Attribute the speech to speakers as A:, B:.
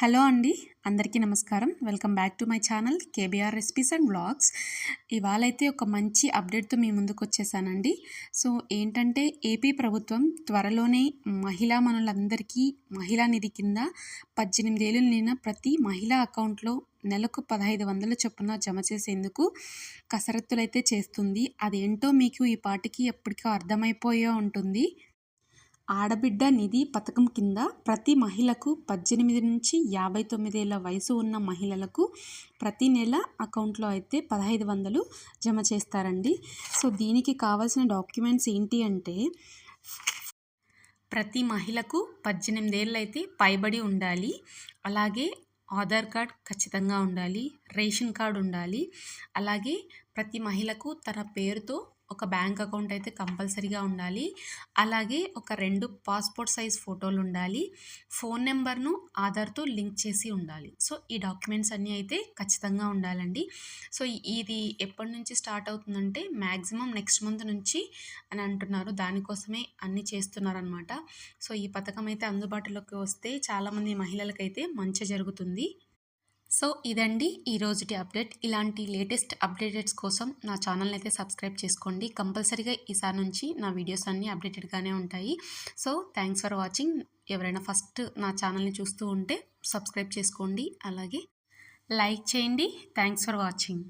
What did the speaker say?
A: Hello అండి అందరికీ నమస్కారం. Welcome back to my channel KBR recipes and blogs ఇవాళ అయితే ఒక మంచి అప్డేట్తో మీ ముందుకు వచ్చేసానండి సో ఏంటంటే ఏపీ ప్రభుత్వం త్వరలోనే మహిళా మనులందరికీ మహిళా నిధి కింద పద్దెనిమిది ఏళ్ళు నిన్న ప్రతి మహిళా అకౌంట్లో నెలకు పదహైదు వందల చొప్పున జమ చేసేందుకు కసరత్తులైతే చేస్తుంది. అదేంటో మీకు ఈ పాటికి ఎప్పటికో అర్థమైపోయే ఉంటుంది. ఆడబిడ్డ నిధి పథకం కింద ప్రతి మహిళకు పద్దెనిమిది నుంచి యాభై తొమ్మిదేళ్ళ వయసు ఉన్న మహిళలకు ప్రతి నెల అకౌంట్లో అయితే పదహైదు వందలు జమ చేస్తారండి. సో దీనికి కావాల్సిన డాక్యుమెంట్స్ ఏంటి అంటే ప్రతి మహిళకు పద్దెనిమిదేళ్ళు అయితే పైబడి ఉండాలి. అలాగే ఆధార్ కార్డ్ ఖచ్చితంగా ఉండాలి. రేషన్ కార్డు ఉండాలి. అలాగే ప్రతి మహిళకు తన పేరుతో ఒక బ్యాంక్ అకౌంట్ అయితే కంపల్సరీగా ఉండాలి. అలాగే ఒక రెండు పాస్పోర్ట్ సైజ్ ఫోటోలు ఉండాలి. ఫోన్ నెంబర్ను ఆధార్తో లింక్ చేసి ఉండాలి. సో ఈ డాక్యుమెంట్స్ అన్నీ అయితే ఖచ్చితంగా ఉండాలండి. సో ఇది ఎప్పటి నుంచి స్టార్ట్ అవుతుందంటే మ్యాక్సిమం నెక్స్ట్ మంత్ నుంచి అని అంటున్నారు. దానికోసమే అన్నీ చేస్తున్నారనమాట సో ఈ పథకం అయితే అందుబాటులోకి వస్తే చాలామంది మహిళలకైతే మంచి జరుగుతుంది. సో ఇదండి ఈ రోజుటి అప్డేట్. ఇలాంటి లేటెస్ట్ అప్డేటెడ్స్ కోసం నా ఛానల్ని అయితే సబ్స్క్రైబ్ చేసుకోండి. కంపల్సరీగా ఈసారి నుంచి నా వీడియోస్ అన్నీ అప్డేటెడ్గానే ఉంటాయి. So thanks for watching. ఎవరైనా ఫస్ట్ నా ఛానల్ని చూస్తూ ఉంటే సబ్స్క్రైబ్ చేసుకోండి. అలాగే లైక్ చేయండి. Thanks for watching.